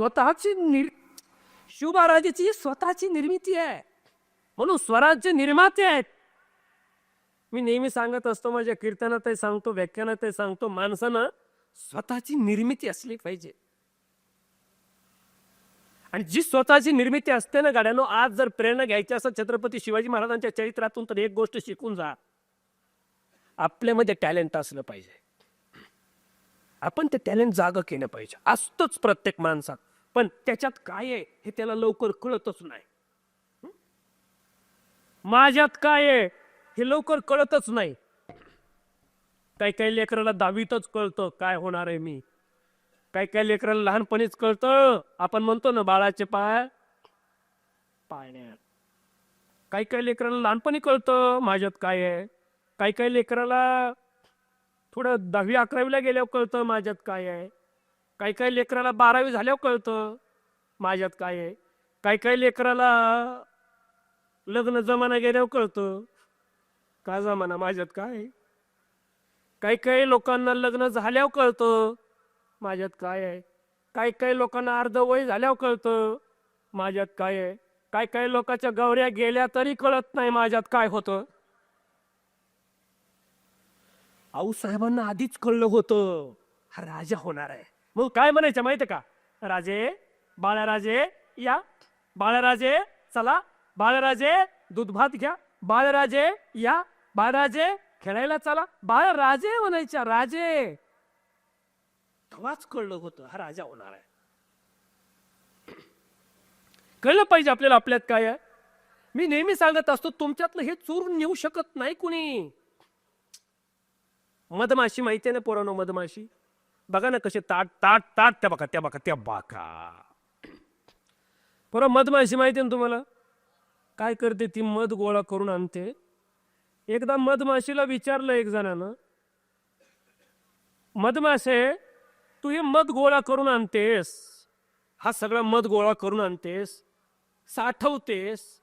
स्वतःची निर शिवमहाराजाची स्वतःची निर्मिती आहे. म्हणून स्वराज्य निर्माते आहेत. मी नेहमी सांगत असतो माझ्या कीर्तनातही सांगतो व्याख्यानातही सांगतो माणसानं स्वतःची निर्मिती असली पाहिजे. आणि जी स्वतःची निर्मिती असते ना गाड्यानो आज जर प्रेरणा घ्यायची असं छत्रपती शिवाजी महाराजांच्या चरित्रातून तर एक गोष्ट शिकून जा. आपल्यामध्ये टॅलेंट असलं पाहिजे. आपण ते टॅलेंट जाग केलं पाहिजे. असतंच प्रत्येक माणसात. पण त्याच्यात काय आहे हे त्याला लवकर कळतच नाही. माझ्यात काय आहे हे लवकर कळतच नाही. काही काही लेकराला दहावीतच कळतं काय होणार आहे मी. काही काही लेकराला लहानपणीच कळतं. आपण म्हणतो ना बाळाचे पाय पाळण्यात. काही काही लेकराला लहानपणी कळतं माझ्यात काय आहे. काही काही लेकराला थोडं दहावी अकरावीला गेल्यावर कळतं माझ्यात काय आहे. काही काही लेकराला बारावी झाल्यावर कळतं माझ्यात काय आहे. काही काही लेकराला लग्न जमाना गेल्यावर कळतं का जमाना माझ्यात काय काही काही लोकांना लग्न झाल्यावर कळतं माझ्यात काय आहे. काही काही लोकांना अर्ध वय झाल्यावर कळतं माझ्यात काय आहे. काही काही लोकांच्या गौऱ्या गेल्या तरी कळत नाही माझ्यात काय होतं. आऊसाहेबांना आधीच कळलं होतं. हा राजा होणार आहे. मग काय म्हणायचं माहितीये का? राजे बाळराजे या. बाळराजे चला. बाळराजे दूध भात घ्या. बाळराजे या. बाळराजे खेळायला चला. बाळराजे म्हणायच्या राजे. तेव्हाच कळलं होतं हा राजा होणार आहे. कळलं पाहिजे आपल्याला आपल्यात काय आहे? मी नेहमी सांगत असतो तुमच्यातलं हे चोरून नेऊ शकत नाही कुणी. मधमाशी माहिती आहे ना पोरानो मधमाशी? बघा ना कसे ताट ताट ताट त्या बघा त्या बघा त्या बाका. पोरा मधमाशी माहिती ना तुम्हाला? काय करते ती मध गोळा करून आणते. एकदा मधमाशीला विचारलं एक जणानं मधमाशे तू हे मध गोळा करून आणतेस. हा सगळा मध गोळा करून आणतेस. साठवतेस.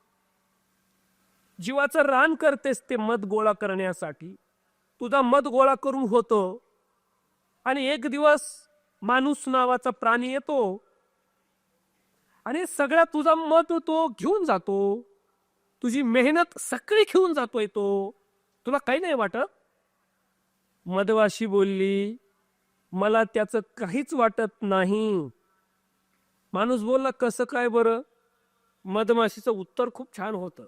जीवाचं रान करतेस ते मध गोळा करण्यासाठी. तुझा मध गोळा करून होतो. आणि एक दिवस माणूस नावाचा प्राणी येतो. आणि सगळा तुझा मध तो घेऊन जातो. तुझी मेहनत सगळी घेऊन जातोय तो. तुला काही नाही वाटत? मधवाशी बोलली मला त्याचं काहीच वाटत नाही. माणूस बोलला कसं काय बरं? मधमाशीचं उत्तर खूप छान होतं.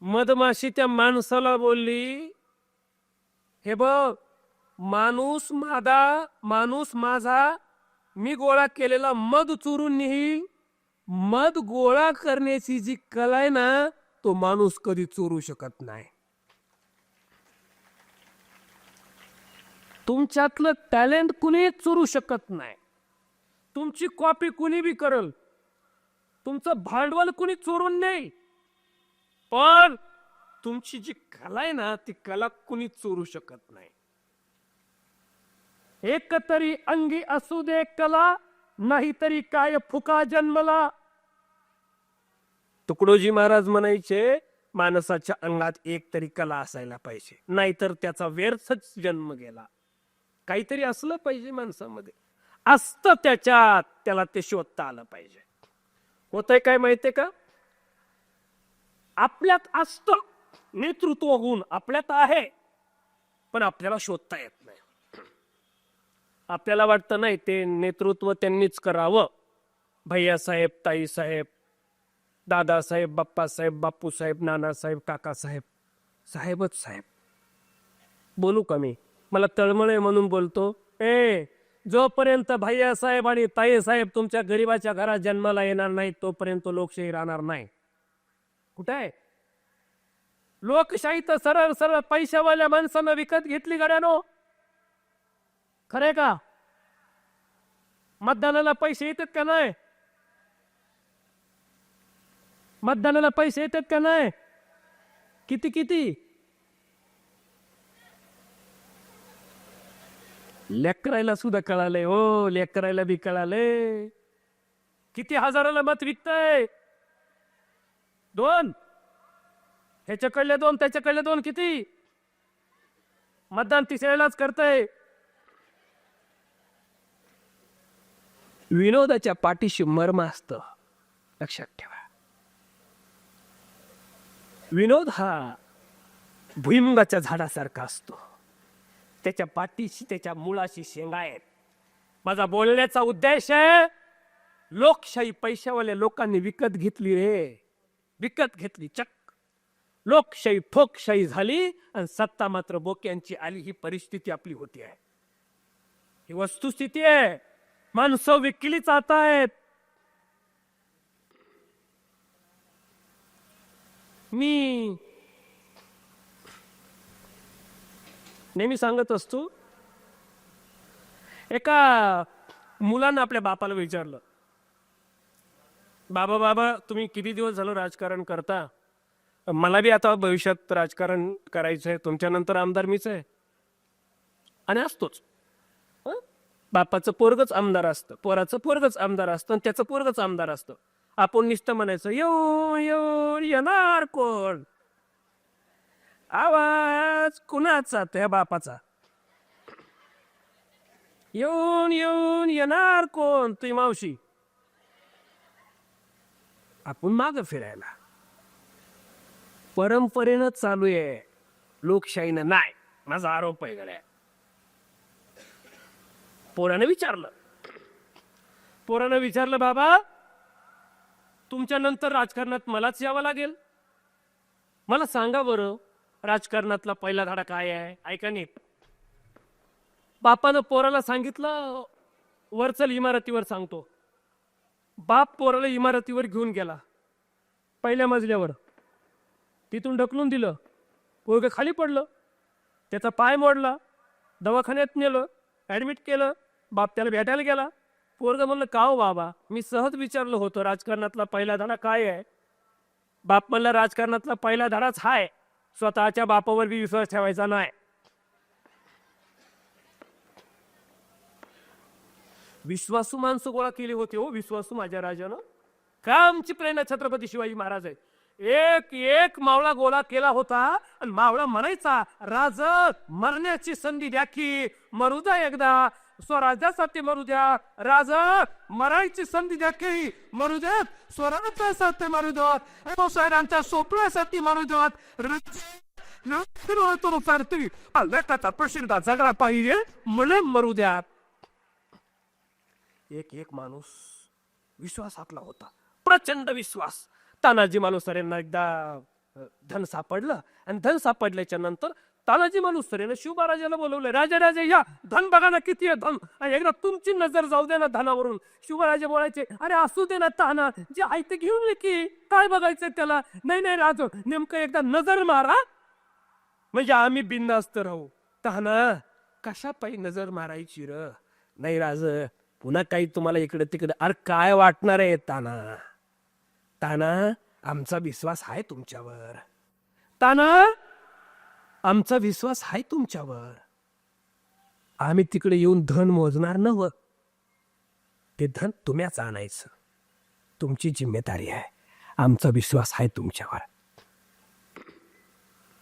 मधमाशी त्या माणसाला बोलली हे बघ माणूस माझा माणूस माझा मी गोळा केलेला मध चुरून नेईल मध गोळा करण्याची जी कला आहे ना तो माणूस कधी चोरू शकत नाही. तुमच्यातलं टॅलेंट कुणी चोरू शकत नाही. तुमची कॉपी कुणी बी करल. तुमचं भांडवल कुणी चोरून नाही पण तुमची जी कला आहे ना ती कला कुणी चोरू शकत नाही. एक तरी अंगी असू दे कला नाहीतरी काय फुका जन्मला. तुकडोजी महाराज म्हणायचे माणसाच्या अंगात एक तरी कला असायला पाहिजे नाहीतर त्याचा व्यर्थच जन्म गेला. काहीतरी असलं पाहिजे माणसामध्ये. असत त्याच्यात त्याला ते शोधता आलं पाहिजे. होतंय काय माहितीये का? आपल्यात असतं. नेतृत्व गुण आपल्यात आहे पण आपल्याला शोधता येत नाही. आपल्याला वाटतं नाही ते नेतृत्व त्यांनीच करावं. भैयासाहेब ताईसाहेब दादासाहेब बाप्पासाहेब बापूसाहेब नानासाहेब काकासाहेब साहेबच साहेब. बोलू का मी? मला तळमळे म्हणून बोलतो ए जोपर्यंत भैयासाहेब आणि ताई साहेब तुमच्या गरीबाच्या घरात जन्माला येणार नाही तोपर्यंत लोकशाही राहणार नाही. कुठे आहे? लोकशाही तर सरळ सरळ पैशावाल्या माणसानं विकत घेतली गाड्यानो. खरे का? मतदानाला पैसे येतात का नाही? मतदानाला पैसे येतात का नाही? किती किती? लेकरायला सुद्धा कळाले हो लेकरायला बी कळाले किती हजाराला मत विकतय? दोन. ह्याच्याकडले दोन त्याच्याकडले दोन किती? मतदान तिसऱ्यालाच करतय. विनोदाच्या पाठीशी मर्म असतं. लक्षात ठेवा. विनोद हा भुईमुगाच्या झाडासारखा असतो. त्याच्या पाठीशी त्याच्या मुळाशी शेंगा आहेत. माझा बोलण्याचा उद्देश आहे लोकशाही पैशावाल्या लोकांनी विकत घेतली रे. विकत घेतली चक्क. लोकशाही फोकशाही झाली आणि सत्ता मात्र बोक्यांची आली. ही परिस्थिती आपली होती आहे. ही वस्तुस्थिती आहे. माणसं विकली जात आहेत मी नेहमी सांगत असतो एका मुलानं आपल्या बापाला विचारलं बाबा बाबा तुम्ही किती दिवस झालं राजकारण करता? मला बी आता भविष्यात राजकारण करायचं आहे तुमच्यानंतर आमदार मीच आहे. आणि असतोच. बापाचं पोरगच आमदार असतं पोराचं पोरगच आमदार असतं आणि त्याचं पोरगच आमदार असतं. आपण नुसतं म्हणायचं येऊन येऊन येणार कोण? आवाज कुणाचा? त्या बापाचा. येऊन येऊन येणार कोण? तुझी मावशी. आपण माग फिरायला. परंपरेनं चालू आहे. लोकशाहीनं नाही. माझा आरोप आहे गड्या. पोरानं विचारलं. पोरानं विचारलं बाबा तुमच्या नंतर राजकारणात मलाच यावं लागेल? मला सांगा बरं राजकारणातला पहिला धडा काय आहे? ऐका नीट. बापानं पोराला सांगितलं वरचल इमारतीवर सांगतो. बाप पोराला इमारतीवर घेऊन गेला पहिल्या मजल्यावर. तिथून ढकलून दिलं. पोरग खाली पडलं. त्याचा पाय मोडला. दवाखान्यात नेलं. ॲडमिट केलं. बाप त्याला भेटायला गेला. पोरग म्हणलं का हो बाबा? मी सहज विचारलं होतं राजकारणातला पहिला धडा काय आहे? बाप म्हणलं राजकारणातला पहिला धडाच हाय. स्वतःच्या बापावर बी विश्वास ठेवायचा नाही विश्वासू माणसं गोळा केली होती हो विश्वासू माझ्या राजानं. का आमची प्रेरणा छत्रपती शिवाजी महाराज आहे? एक एक मावळा गोळा केला होता आणि मावळा म्हणायचा राज मरण्याची संधी द्या की मरू द्या एकदा. स्वराज्यासाठी मरू द्या. राज मरायची संधी द्या की मरू द्यात स्वराज्यासाठी मरू द्यात साहेबांच्या सोपण्यासाठी मरू द्यात प्रसिद्ध जगला पाहिजे म्हणे मरू द्या. एक एक माणूस विश्वासातला होता. प्रचंड विश्वास. तानाजी मालुसर यांना एकदा धन सापडलं. आणि धन सापडल्याच्या नंतर तानाजी मालुसर यानं शिवबाराजाला बोलवलं राजा राजा या धन बघा ना किती आहे धन. आणि एकदा तुमची नजर जाऊ दे ना धनावरून. शिवराजे बोलायचे अरे असू दे ना ताना जे आहे ते घेऊन ये की. काय बघायचं त्याला? नाही नाही राजो नेमकं एकदा नजर मारा. म्हणजे आम्ही बिंदास्त राहू. ताना कशा पायी नजर मारायची र? नाही राज पुन्हा काही तुम्हाला इकडे तिकडे अरे काय वाटणार आहे ताना? ताना आमचा विश्वास आहे तुमच्यावर. ताना आमचा विश्वास आहे तुमच्यावर. आम्ही तिकडे येऊन धन मोजणार नव. ते धन तुम्हीच आणायचं. तुमची जिम्मेदारी आहे. आमचा विश्वास आहे तुमच्यावर.